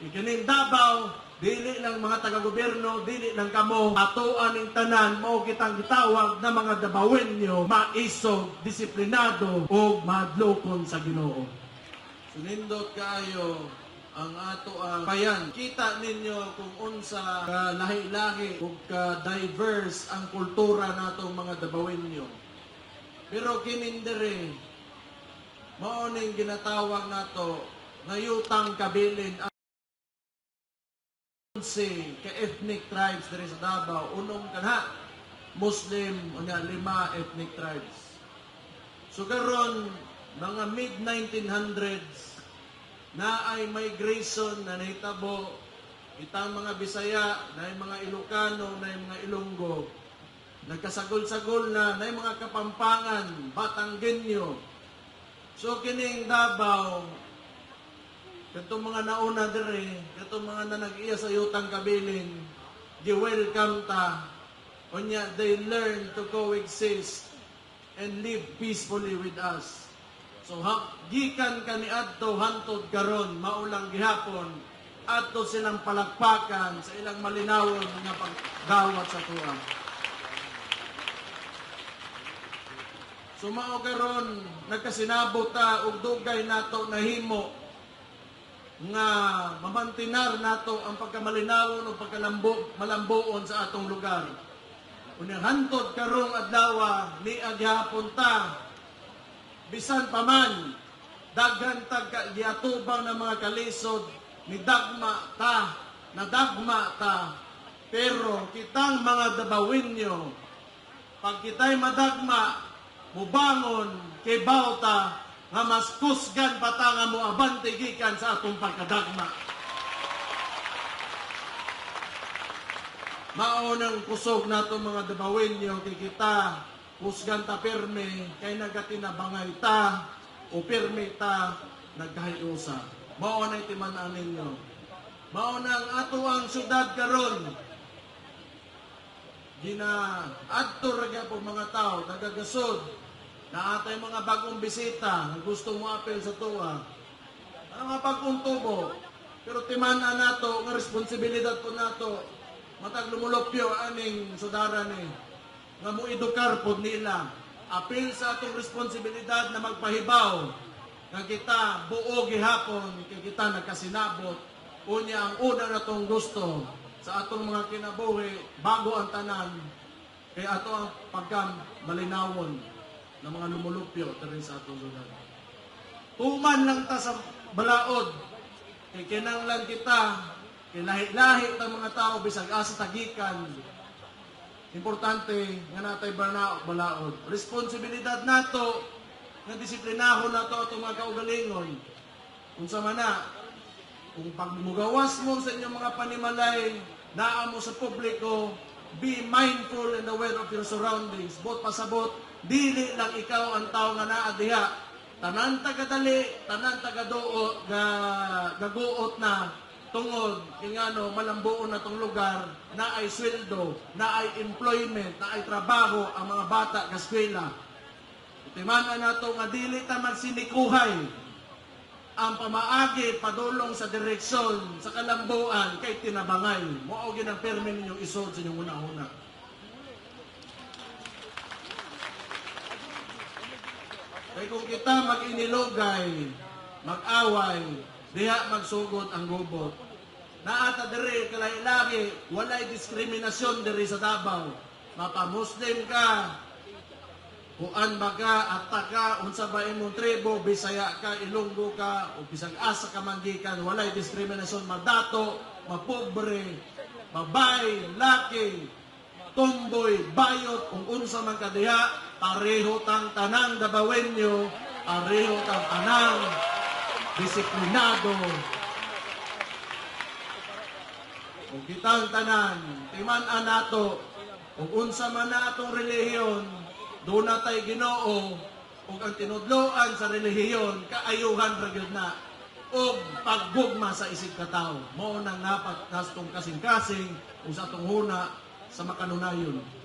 Ikaning Davao, dili lang mga taga-gobyerno, dili lang kamo, atuan ng tanan, mao kitang gitawag na mga Dabawenyo, maisog, disiplinado, o madlokon sa ginoo. Sunindot kayo ang ato ang bayan. Kita ninyo kung unsa ka lahi-lahi ug ka diverse ang kultura natong mga Dabawenyo. Pero kinindere, mao ginatawag nato ngayutang kabilin si ka ethnic tribes diri sa Davao. Unong kanha? Muslim unya lima ethnic tribes. So karon mga mid 1900s na ay migration na nahitabo. Itang mga Bisaya na mga Ilocano na mga Ilonggo. Nagkasagol-sagol na na mga Kapampangan Batanggenyo so kining Davao Katong mga nauna dire, katong mga na nag-iya sa yutang kabilin, gi-welcome ta. Onya, they learn to coexist and live peacefully with us. So, ha, gikan kani adto hantod karon maulang gihapon, adto silang palakpakan sa ilang malinawon nga pagdawat sa tuwa. So mao karon nagkasinabot ta og dugay nato nahimo nga mamantinar nato ang pagkamalinawon o pagkalambo malambuon sa atong lugar. Unyang hantod karong adlaw ni agyapon bisan pa man daghan tag giatubang ng mga kalisod ni dagma ta na dagma ta pero kitang mga dabawinyo pag kita'y madagma mubangon kay bawta nga mas kusgan pa nga moabante gikan sa atong pagkadagma. Maunang kusog nato mga dabawenyo kay kita kusgan ta pirme kay nagatinabangay ta o pirme ta nagkahiusa. Mao na timan-an ninyo. Mao na ang ato ang syudad karon. Gina adto ra po mga tao nagagasod na atay mga bagong bisita na gusto mo apel sa tuwa. Ang mga bagong tubo. Pero timanan nato nga responsibilidad po nato matag lumulopyo aning sudara ni nga mo edukar pod nila. Apil sa atong responsibilidad na magpahibaw nga kita buo gihapon kay kita nagkasinabot unya ang una natong gusto sa atong mga kinabuhi bago ang tanan kay ato ang pagkam malinawon ng mga lumulupyo diri sa atong lugar. Tuman lang ta sa balaod kay kinanglan kita kay lahi-lahi ta mga tao bisag asa tagikan Importante nga natay bana balaod. Responsibilidad nato nga disiplinahon nato atong mga kaugalingon. Unsa man na kung pagmugawas mo sa inyong mga panimalay, naa mo sa publiko, be mindful and aware of your surroundings. Bot pasabot, dili lang ikaw ang tao nga naa diha. Tanan tagadali, tanan tagaduo ga gaguot na tungod kay ngano malambuon na tong lugar na ay sweldo, na ay employment, na ay trabaho ang mga bata nga eskwela. Timanan nato nga dili ta magsinikuhay ang pamaagi padulong sa direksyon sa kalambuan kay tinabangay. Mao gyud ang permi ninyong isod sa inyong una-una. Kay kung kita mag-inilogay, mag-away, diha magsugod ang gubot. Naata diri kalay-lagi, walay diskriminasyon diri sa Davao. Mapa-Muslim ka, kuan ba ka, atta ka, unsa ba imong tribo, Bisaya ka, Ilonggo ka, o bisag asa ka manggikan, walay diskriminasyon, madato, mapobre, babay, laki, tomboy, bayot, kung unsa man ka diha, pareho tang tanang dabawenyo, pareho tang tanang disiplinado. Kung kitang tanan, timan-an nato, kung unsa man na atong relihiyon, doon na tayo ginoo, ug ang tinudloan sa relihiyon, kaayuhan ra gyud na o paggugma sa isip ka tao. Mao nang napat nastong kasing-kasing ug sa atong huna sa makanunayon.